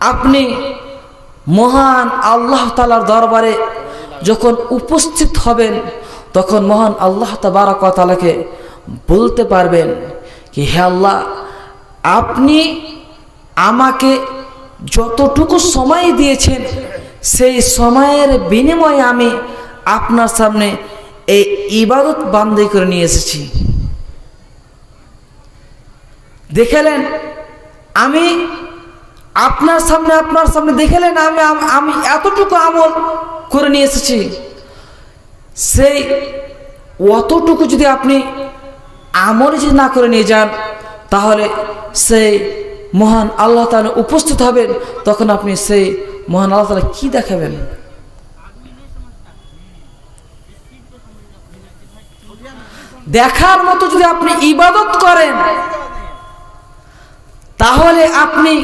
আপনি মহান আল্লাহ তালার দরবারে যখন উপস্থিত হবেন, তখন মহান আল্লাহ তাবারকালাকে বলতে পারবেন কি, হে আল্লাহ, আপনি আমাকে যতটুকু সময় দিয়েছেন, সেই সময়ের বিনিময়ে আমি আপনার সামনে এই ইবাদত বান্দি করে নিয়ে এসেছি। দেখেলেন আমি আপনার সামনে আপনার সামনে দেখেলেন আমি আমি এতটুকু আমল করে নিয়ে এসেছি। সেই অতটুকু যদি আপনি আমল যদি না করে নিয়ে যান, তাহলে সেই মহান আল্লাহ তাআলা উপস্থিত হবেন, তখন আপনি সেই মহান আল্লাহ তাআলা কি দেখাবেন? দেখার মতো যদি আপনি ইবাদত করেন, তাহলে আপনি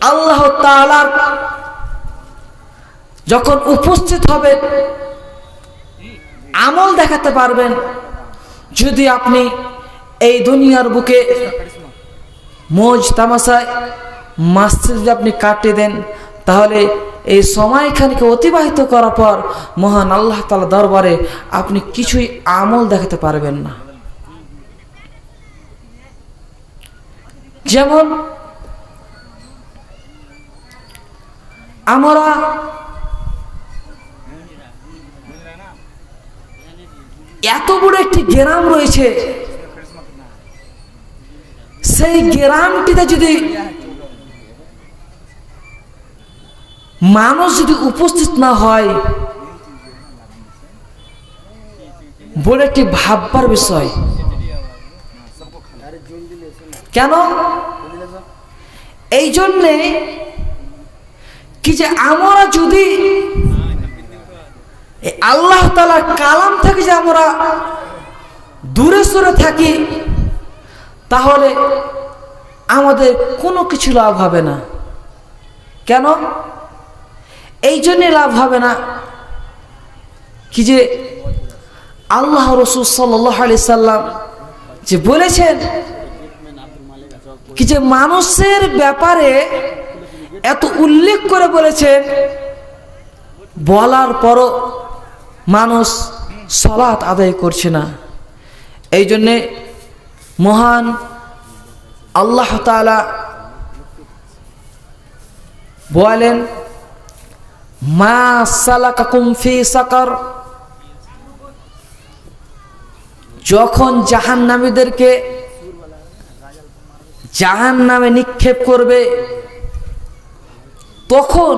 আল্লাহ যখন উপস্থিত হবেন আমল দেখাতে পারবেন। যদি আপনি এই দুনিয়ার বুকে মোজ তামাশায় মাসে যদি আপনি কাটিয়ে দেন, তাহলে এই সময়খানিকে অতিবাহিত করার পর মহান আল্লাহ তালা দরবারে আপনি কিছুই আমল দেখাতে পারবেন না। যেমন আমরা এত বড় একটি গ্রাম রয়েছে। সেই গ্রামটিতে যদি মানুষ যদি উপস্থিত না হয়, বলে একটি ভাববার বিষয়। কেন? এই জন্যে কি যে আমরা যদি আল্লাহ তালার কালাম থেকে যে আমরা দূরে সরে থাকি, তাহলে আমাদের কোনো কিছু লাভ হবে না। কেন? এই জন্যে লাভ হবে না কি যে আল্লাহ রসুল সাল্লাহ আলি সাল্লাম যে বলেছেন, কি যে মানুষের ব্যাপারে এত উল্লেখ করে বলেছেন বলার পরও মানুষ সলাৎ আদায় করছে না। এই জন্যে মহান আল্লাহ তালা বলেন, মা সালাকাকুম ফি সাকার। যখন জাহান্নামীদেরকে জাহান নামে নিক্ষেপ করবে তখন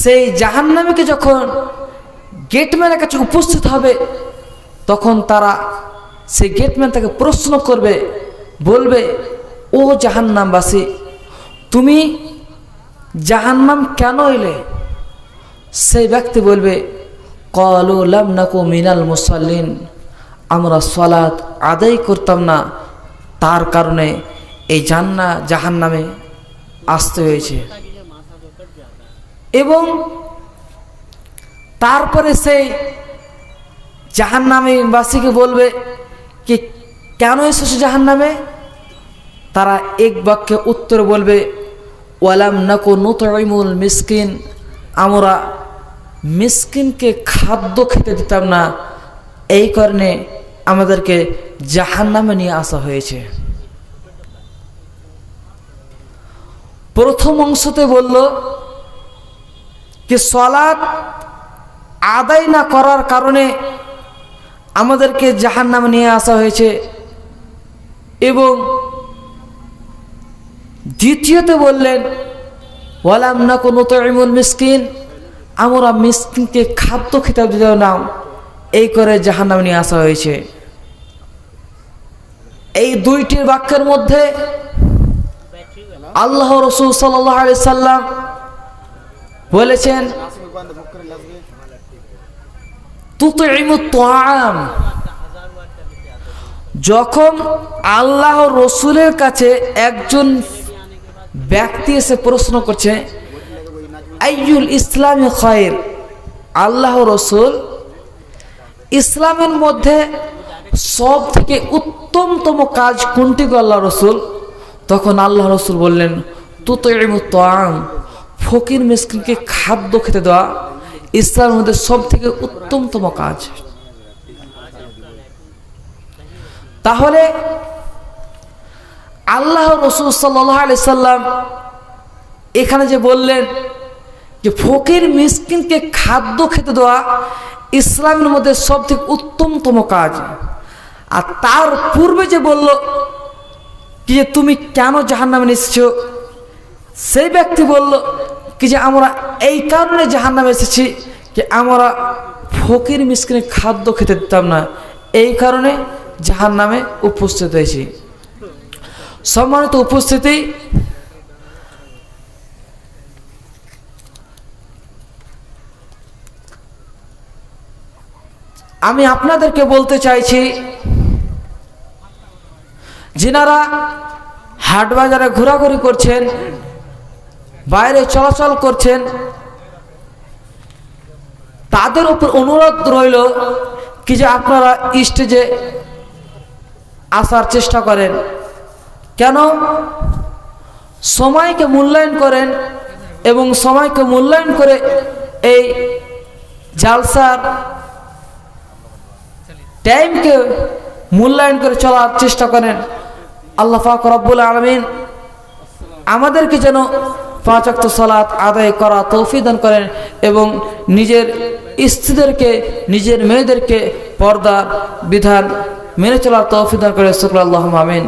সেই জাহান্নামীকে যখন গেটম্যানের কাছে উপস্থিত হবে, তখন তারা সেই গেটম্যান তাকে প্রশ্ন করবে, বলবে, ও জাহান্নামবাসী, তুমি জাহান্নাম কেন এলে? সেই ব্যক্তি বলবে, কলু লামনাকু মিনাল মুসাল্লিন, আমরা সলাৎ আদায় করতাম না। তার কারণে এই জান্না জাহান্নামে আসতে হয়েছে। এবং তারপরে সেই জাহান্নামে বাসীকে বলবে কি, কেন এসেছ জাহান্নামে? তারা এক বাক্যে উত্তর বলবে, ওয়ালাম নাকো নুতইমুল মিসকিন। আমরা মিসকিনকে খাদ্য খেতে দিতাম না, এই কারণে আমাদেরকে জাহান্নামে নিয়ে আসা হয়েছে। প্রথম অংশতে বলল যে সলাৎ আদায় না করার কারণে আমাদেরকে জাহান নামে নিয়ে আসা হয়েছে। এবং দ্বিতীয়তে বললেন, ওয়ালাম না কোনো তৈমুল মিসকিন, আমরা মিসকিনকে খাদ্য খেতে দিতে নাম এই করে জাহান নামে নিয়ে আসা হয়েছে। এই দুইটি বাক্যের মধ্যে আল্লাহ রসুল সাল্লাহ সাল্লাম বলেছেন যখন আল্লাহ রসুলের কাছে একজন ব্যক্তি এসে প্রশ্ন করছে, আইয়ুল ইসলামী খয়ের? আল্লাহ রসুল ইসলামের মধ্যে সব থেকে উত্তমতম কাজ কোনটি আল্লাহ রসুল? তখন আল্লাহ রসুল বললেন তো তুত আম ফকির মিসকিনকে খাদ্য খেতে দেওয়া ইসলামের মধ্যে সব থেকে উত্তমতম কাজ। তাহলে আল্লাহ রসুল সাল্লাহ সাল্লাম এখানে যে বললেন যে ফকির মিসকিনকে খাদ্য খেতে দেওয়া ইসলামের মধ্যে সব থেকে উত্তমতম কাজ। আর তার পূর্বে যে বলল কি যে তুমি কেন জাহান নামে এসেছ? সেই ব্যক্তি বলল কি যে আমরা এই কারণে জাহান নামে এসেছি যে আমরা ফকির মিসকিনের খাদ্য খেতে দিতাম না। এই কারণে জাহান নামে উপস্থিত হয়েছি। সম্মানিত উপস্থিতি, আমি আপনাদেরকে বলতে চাইছি যিনারা হাট বাজারে ঘোরাঘুরি করছেন, বাইরে চলাচল করছেন। তাদের উপর অনুরোধ রইল কি যে আপনারা স্টেজে আসার চেষ্টা করেন। কেন? সময়কে মূল্যায়ন করেন এবং সময়কে মূল্যায়ন করে এই জালসার টাইমকে মূল্যায়ন করে চলার চেষ্টা করেন। আল্লাহ ফাক রব্বুল আলমিন আমাদেরকে যেন পাঁচাক্ত সালাত আদায় করা তৌফিদান করেন এবং নিজের স্ত্রীদেরকে, নিজের মেয়েদেরকে পর্দা বিধান মেনে চলার তৌফিদান করে শুক্র আল্লাহ আমিন।